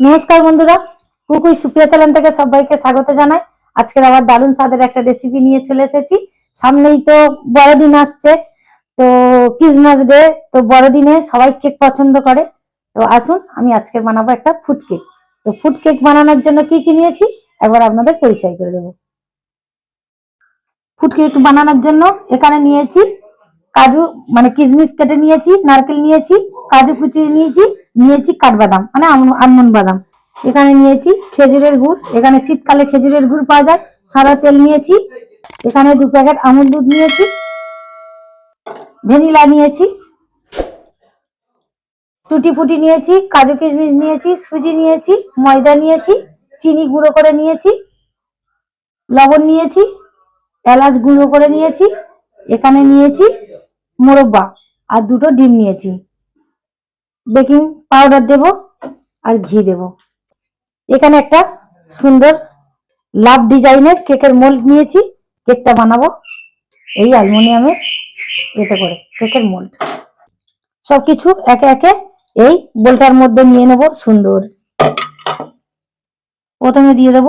নমস্কার বন্ধুরা, কুকুই সুপিয়া চ্যানেল থেকে সবাইকে স্বাগত জানাই। আজকের আবার দারুণ স্বাদের একটা রেসিপি নিয়ে চলে এসেছি। সামনেই তো বড়দিন আসছে, তো ক্রিসমাস ডে তো বড়দিনে সবাই কেক পছন্দ করে। তো আসুন, আমি আজকে বানাবো একটা ফুড কেক তো ফুড কেক বানানোর জন্য কি কি নিয়েছি, একবার আপনাদের পরিচয় করে দেবো। ফুড কেক বানানোর জন্য এখানে নিয়েছি কাজু মানে কিশমিশ কেটে নিয়েছি, নারকেল নিয়েছি, কাজু কুচি নিয়েছি নিয়েছি কাঠবাদাম মানে আলমন্ড বাদাম। এখানে নিয়েছি খেজুরের গুড়, এখানে শীতকালে খেজুরের গুড় পাওয়া যায়, সাদা তেল নিয়েছি, এখানে দু প্যাকেট আমুল দুধ নিয়েছি, ভ্যানিলা নিয়েছি টুটি ফুটি নিয়েছি, কাজু কিশমিশ নিয়েছি, সুজি নিয়েছি, ময়দা নিয়েছি, চিনি গুঁড়ো করে নিয়েছি, লবণ নিয়েছি, এলাচ গুঁড়ো করে নিয়েছি, এখানে নিয়েছি মোরব্বা, আর দুটো ডিম নিয়েছি। বেকিং পাউডার দেব আর ঘি দেব। এখানে একটা সুন্দর লাভ ডিজাইনের কেকের মোল্ড নিয়েছি। কেকটা বানাবো এই অ্যালুমিনিয়ামের এতে করে, কেকের মোল্ড। সব কিছু একে একে এই বোলটার মধ্যে নিয়ে নেব সুন্দর। প্রথমে দিয়ে দেব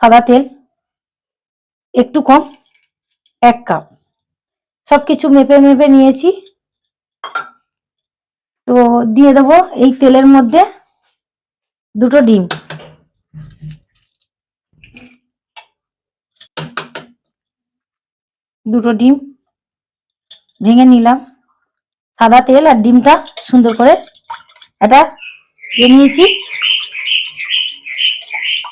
সাদা তেল, একটু কম, এক কাপ। সব কিছু মেপে মেপে নিয়েছি। তো দিয়ে দেবো এই তেলের মধ্যে দুটো ডিম। দুটো ডিম ভেঙে নিলাম। সাদা তেল আর ডিমটা সুন্দর করে এটা নিয়েছি।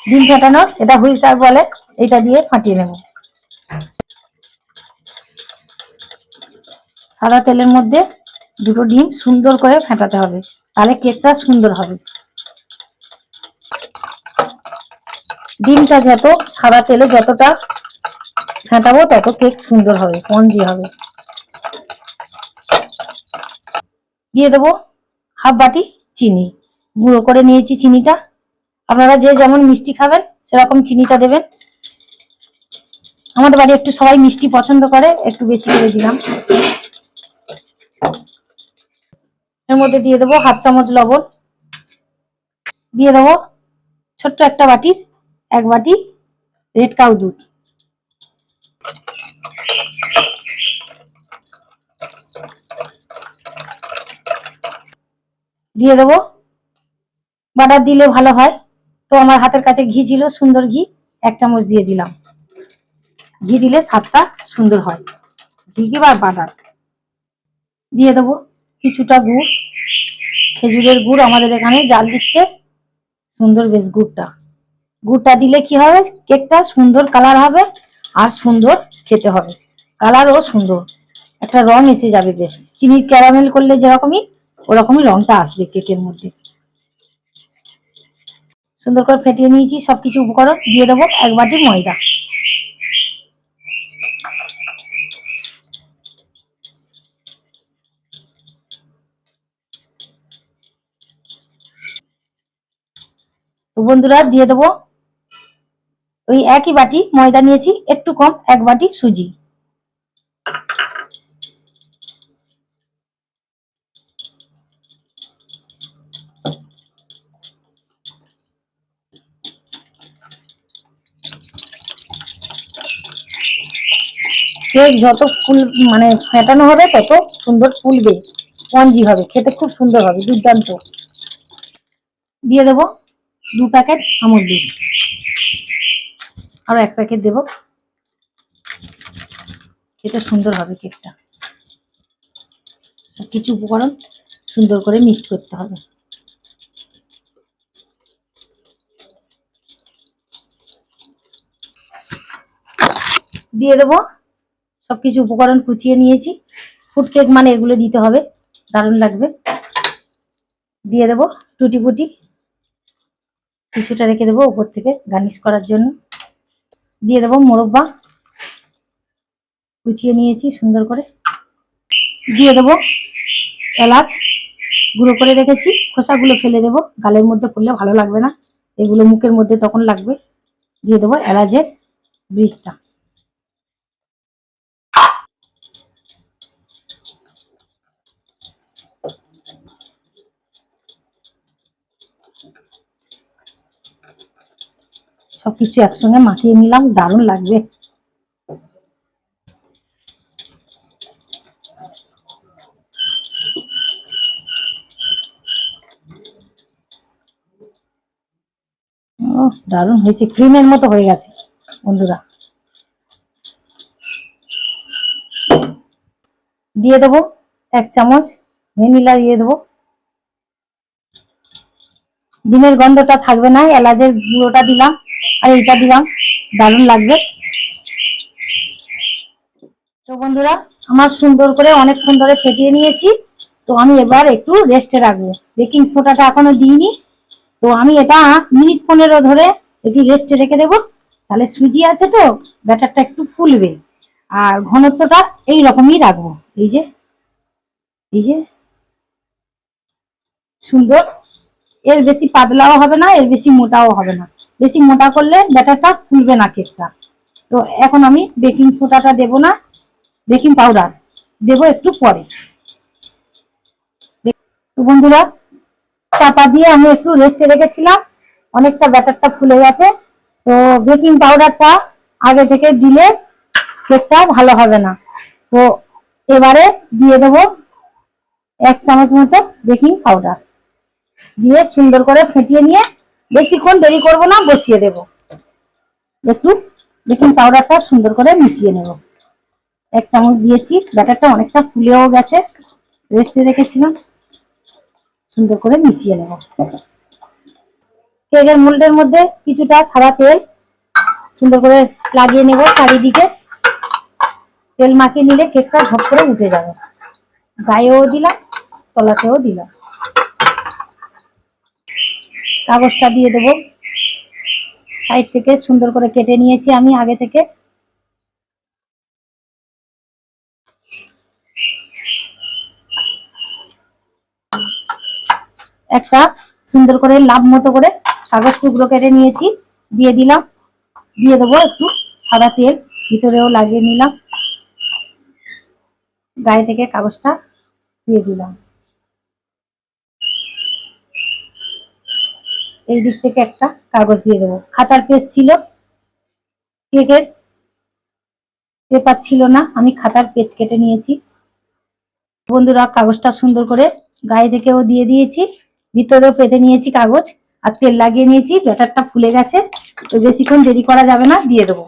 ডিম ফাটানোর, এটা হুইসার বলে, এটা দিয়ে ফাটিয়ে নেব। সাদা তেলের মধ্যে দুটো ডিম সুন্দর করে ফেটাতে হবে। তাহলে কেকটা সুন্দর হবে। ডিমটা যত সাদা তেলে যতটা ফেটাবো, তত কেক সুন্দর হবে, স্পঞ্জি হবে। দিয়ে দেবো হাফ বাটি চিনি। গুঁড়ো করে নিয়েছি চিনিটা। আপনারা যে যেমন মিষ্টি খাবেন, সেরকম চিনিটা দেবেন। আমাদের বাড়ি একটু সবাই মিষ্টি পছন্দ করে, একটু বেশি করে দিলাম। এর মধ্যে দিয়ে দেবো হাফ চামচ লবণ। দিয়ে দেবো ছোট্ট একটা বাটির, এক বাটি রেড কাউ দুধ। দিয়ে দেবো। বাটার দিলে ভালো হয়। তো আমার হাতের কাছে ঘি ছিল, সুন্দর ঘি, এক চামচ দিয়ে দিলাম। ঘি দিলে স্বাদটা সুন্দর হয়। ঘি কি বাটার। দিয়ে দেবো। কিছুটা গুড়। খেজুরের গুড় আমাদের এখানে জাল দিচ্ছে। সুন্দর বেশ গুড়টা। গুড়টা দিলে কি হবে? কেকটা সুন্দর কালার হবে আর সুন্দর খেতে হবে। কালারও সুন্দর। একটা রং এসে যাবে বেশ। চিনির ক্যারামেল করলে যেরকমই, ওরকমই রংটা আসবে কেকের মধ্যে। সুন্দর করে ফেটিয়ে নিয়েছি। সবকিছু উপকরণ দিয়ে দেবো। এক বাটি ময়দা। তো বন্ধুরা দিয়ে দেবো। ওই একই বাটি ময়দা নিয়েছি, একটু কম, এক বাটি সুজি। কেক যত ফুল মানে ফেটানো হবে, তত সুন্দর ফুলবে। স্পঞ্জি হবে, খেতে খুব সুন্দর হবে, দুর্দান্ত। দিয়ে দেবো। দু প্যাকেট আমুল দুধ। আরও এক প্যাকেট দেবো। খেতে সুন্দর হবে কেকটা। কিছু উপকরণ সুন্দর করে মিক্স করতে হবে। দিয়ে দেবো। সবকিছু উপকরণ কুচিয়ে নিয়েছি। ফুড কেক মানে এগুলো দিতে হবে। দারুণ লাগবে। দিয়ে দেবো টুটি ফুটি কিছুটা রেখে দেবো উপর থেকে গার্নিশ করার জন্য। দিয়ে দেবো মোরব্বা। কুচিয়ে নিয়েছি সুন্দর করে। দিয়ে দেবো এলাচ গুঁড়ো করে রেখেছি। খোসাগুলো ফেলে দেবো। গালের মধ্যে পড়লে ভালো লাগবে না। এগুলো মুখের মধ্যে তখন লাগবে। দিয়ে দেবো এলাচের ব্রিজটা। সবকিছু একসঙ্গে মাখিয়ে নিলাম, দারুণ লাগবে। দারুণ হয়েছে, ক্রিমের মতো হয়ে গেছে, বন্ধুরা। দিয়ে দেবো এক চামচ ভ্যানিলা, দিয়ে দেবো। ডিমের গন্ধটা থাকবে না, এলাচের গুঁড়োটা দিলাম। আর এটা দিলাম দারুণ লাগবে। তো বন্ধুরা, আমার সুন্দর করে অনেকক্ষণ ধরে ফেটিয়ে নিয়েছি। তো আমি এবার একটু রেস্টে রাখব। বেকিং সোডাটা এখনও দিইনি। তো আমি এটা মিনিট পনেরো ধরে একটু রেস্টে রেখে দেবো। তাহলে সুজি আছে তো, ব্যাটারটা একটু ফুলবে। আর ঘনত্বটা এই রকমই রাখব। এই যে এই যে, সুন্দর। এর বেশি পাতলাও হবে না, এর বেশি মোটাও হবে না। বেশি মোটা করলে ব্যাটারটা ফুলবে না কেকটা। তো এখন আমি বেকিং সোডাটা দেব না, বেকিং পাউডার দেব একটু পরে। তো বন্ধুরা, চাপা দিয়ে আমি একটু রেস্টে রেখেছিলাম, অনেকটা ব্যাটারটা ফুলে গেছে। তো বেকিং পাউডারটা আগে থেকে দিলে কেকটা ভালো হবে না। তো এবারে দিয়ে দেব এক চামচ মতো বেকিং পাউডার। দিয়ে সুন্দর করে ফেটিয়ে নিয়ে বেশিক্ষণ দেরি করব না, বসিয়ে দেব। একটু বেকিং পাউডারটা সুন্দর করে মিশিয়ে নেব। এক চামচ দিয়েছি, ব্যাটারটা অনেকটা ফুলেও গেছে, রেস্টে রেখেছিলাম। সুন্দর করে মিশিয়ে নেব। কেকের মোল্ডের মধ্যে কিছুটা সাদা তেল সুন্দর করে লাগিয়ে নেব চারিদিকে। তেল মাখিয়ে নিলে কেকটা ঝপ করে উঠে যাবে। গায়েও দিলাম, তলাতেও দিলাম। কাগজটা দিয়ে দেব। সাইড থেকে সুন্দর করে কেটে নিয়েছি আমি আগে থেকে। একটা সুন্দর করে লাভ মতো করে কাগজ টুকরো কেটে নিয়েছি। দিয়ে দিলাম। দিয়ে দেবো একটু সাদা তেল, ভিতরেও লাগিয়ে নিলাম। গায়ে থেকে কাগজটা দিয়ে দিলাম। এই দিক থেকে একটা কাগজ দিয়ে দেবো। খাতার পেজ ছিল। কেকের পেপার ছিল না। আমি খাতার পেজ কেটে নিয়েছি। বন্ধুরা, কাগজটা সুন্দর করে গায়ে থেকেও দিয়ে দিয়েছি। ভিতরেও পেতে নিয়েছি কাগজ আর তেল লাগিয়ে নিয়েছি। ব্যাটারটা ফুলে গেছে। তো বেশিক্ষণ দেরি করা যাবে না, দিয়ে দেবো।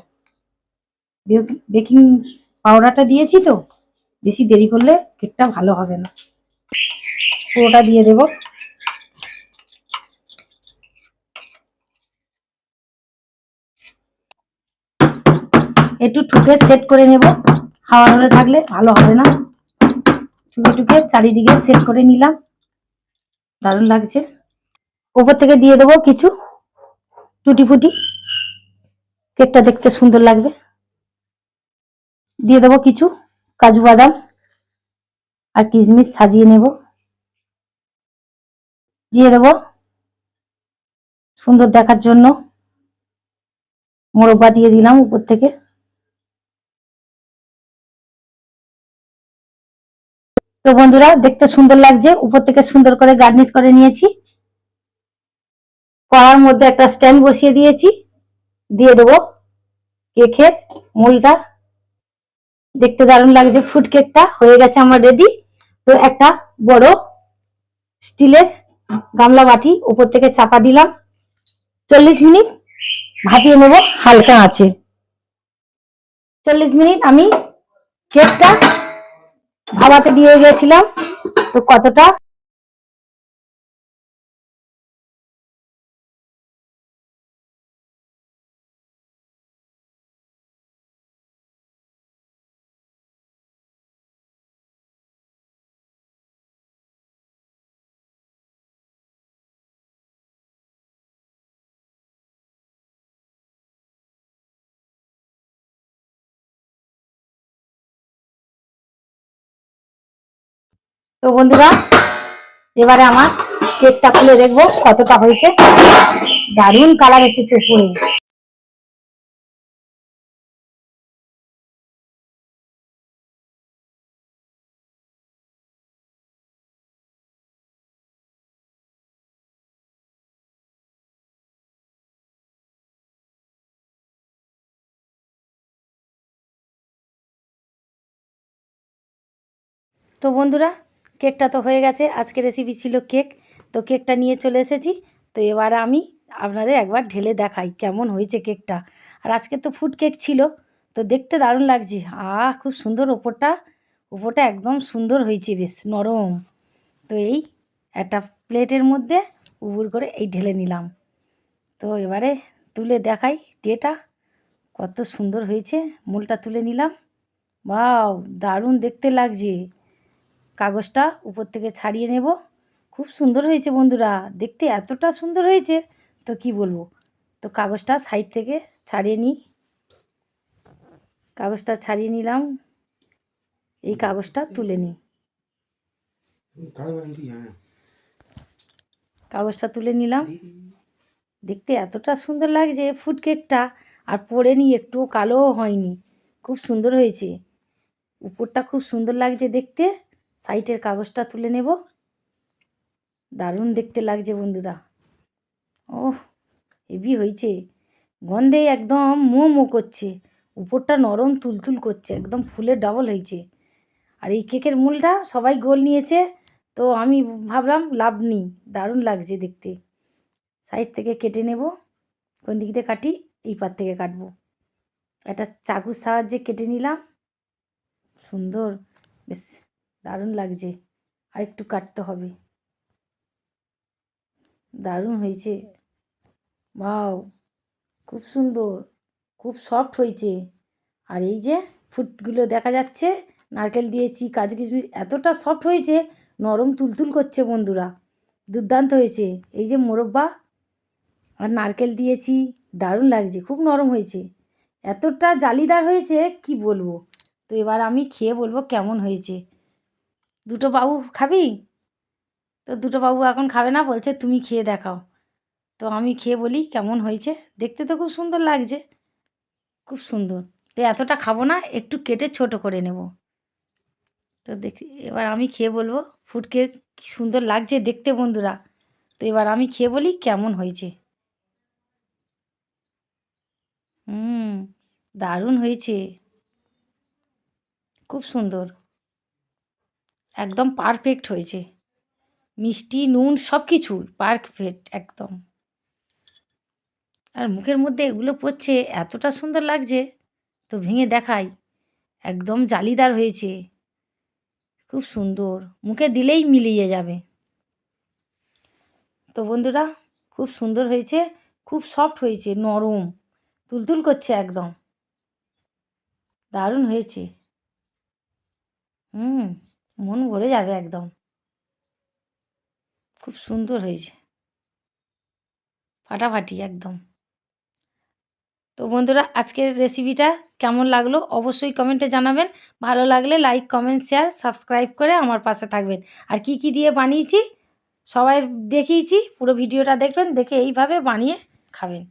বেকিং পাউডারটা দিয়েছি তো। বেশি দেরি করলে কেকটা ভালো হবে না। পুরোটা দিয়ে দেবো। একটু ঠুকে সেট করে নেব। হাওয়া ধরে থাকলে ভালো হবে না। ঠুকে ঠুকে চারিদিকে সেট করে নিলাম। দারুণ লাগছে। ওপর থেকে দিয়ে দেবো কিছু টুটি ফুটি। কেকটা দেখতে সুন্দর লাগবে। দিয়ে দেবো কিছু কাজু বাদাম আর কিশমিশ সাজিয়ে নেব। দিয়ে দেবো সুন্দর দেখার জন্য। মোরব্বা দিয়ে দিলাম উপর থেকে। তো বন্ধুরা, দেখতে সুন্দর লাগছে। উপর থেকে সুন্দর করে গার্নিশ করে নিয়েছি। কড়ার মধ্যে একটা স্ট্যান্ড বসিয়ে দিয়েছি। দিয়ে দেবো কেকের মূলটা। দেখতে দারুণ লাগছে ফুড কেকটা হয়ে গেছে আমার রেডি তো একটা বড় স্টিলের গামলা বাটি উপর থেকে চাপা দিলাম। চল্লিশ মিনিট ভাপিয়ে নেব, হালকা আছে চল্লিশ মিনিট আমি কেকটা ভাবাতে দিয়ে গেছিলাম। তো কতটা তো বন্ধুরা, এবারে আমার কেকটা খুলে দেখব কতটা হয়েছে। দারুণ কালার এসেছে পুরো তো বন্ধুরা কেকটা তো হয়ে গেছে। আজকে রেসিপি ছিল কেক। তো কেকটা নিয়ে চলে এসেছি। তো এবার আমি আপনাদের একবার ঢেলে দেখাই কেমন হয়েছে কেকটা। আর আজকে তো ফুড কেক ছিল। তো দেখতে দারুণ লাগছে। আহ, খুব সুন্দর ওপরটা। ওপরটা একদম সুন্দর হয়েছে বেশ, নরম। তো এই একটা প্লেটের মধ্যে উবুর করে এই ঢেলে নিলাম। তো এবারে তুলে দেখাই টেটা কত সুন্দর হয়েছে। মূলটা তুলে নিলাম। বাও দারুণ দেখতে লাগছে। কাগজটা উপর থেকে ছাড়িয়ে নেব। খুব সুন্দর হয়েছে বন্ধুরা, দেখতে এতটা সুন্দর হয়েছে, তো কি বলব? তো কাগজটা সাইড থেকে ছাড়িয়ে নিই। কাগজটা ছাড়িয়ে নিলাম, এই কাগজটা তুলে নিই। কাগজটা তুলে নিলাম। দেখতে এতটা সুন্দর লাগছে ফুড কেকটা আর পরে নি একটুও কালোও হয়নি। খুব সুন্দর হয়েছে। উপরটা খুব সুন্দর লাগছে দেখতে। সাইডের কাগজটা তুলে নেব। দারুণ দেখতে লাগছে বন্ধুরা। ওহ, হেভি হয়েছে। গন্ধে একদম মো মো করছে। উপরটা নরম তুলতুল করছে, একদম ফুলের ডাবল হয়েছে। আর এই কেকের মূলটা সবাই গোল নিয়েছে, তো আমি ভাবলাম লাভ নেই, দারুণ লাগছে দেখতে। সাইড থেকে কেটে নেব, কোন দিক দিয়ে কাটি, এই পার থেকে কাটবো। একটা চাকুর সাহায্যে কেটে নিলাম। সুন্দর, বেশ। দারুণ লাগছে। আর একটু কাটতে হবে। দারুণ হয়েছে। বাও খুব সুন্দর, খুব সফট হয়েছে। আর এই যে ফুটগুলো দেখা যাচ্ছে, নারকেল দিয়েছি কাজু কিশমিশ এতটা সফট হয়েছে, নরম তুলতুল করছে বন্ধুরা। দুর্দান্ত হয়েছে। এই যে মোরব্বা, আর নারকেল দিয়েছি দারুণ লাগছে, খুব নরম হয়েছে। এতটা জালিদার হয়েছে, কি বলব? তো এবার আমি খেয়ে বলব কেমন হয়েছে। দুটো বাবু খাবি? তো দুটো বাবু এখন খাবে না, বলছে তুমি খেয়ে দেখাও। তো আমি খেয়ে বলি কেমন হয়েছে? দেখতে তো খুব সুন্দর লাগছে। খুব সুন্দর। তো এতটা খাব না, একটু কেটে ছোট করে নেব। তো দেখি, এবার আমি খেয়ে বলব ফুড কেক কী সুন্দর লাগছে দেখতে বন্ধুরা। তো এবার আমি খেয়ে বলি কেমন হয়েছে। হুম, দারুণ হয়েছে। খুব সুন্দর। একদম পারফেক্ট হয়েছে। মিষ্টি, নুন সব কিছু পারফেক্ট একদম। আর মুখের মধ্যে এগুলো পড়ছে, এতটা সুন্দর লাগছে, তো ভেঙে দেখাই। একদম জালিদার হয়েছে। খুব সুন্দর। মুখে দিলেই মিলিয়ে যাবে। তো বন্ধুরা, খুব সুন্দর হয়েছে, খুব সফট হয়েছে, নরম। তুলতুল করছে একদম। দারুণ হয়েছে। হুম। মন ভরে যাবে একদম। খুব সুন্দর হয়েছে। ফাটাফাটি একদম। তো বন্ধুরা, আজকের রেসিপিটা কেমন লাগল অবশ্যই কমেন্টে জানাবেন। ভালো লাগলে লাইক কমেন্ট শেয়ার সাবস্ক্রাইব করে আমার পাশে থাকবেন। আর কি কি দিয়ে বানিয়েছি সবাই দেখিয়েছি, পুরো ভিডিওটা দেখবেন, দেখে এইভাবে বানিয়ে খাবেন।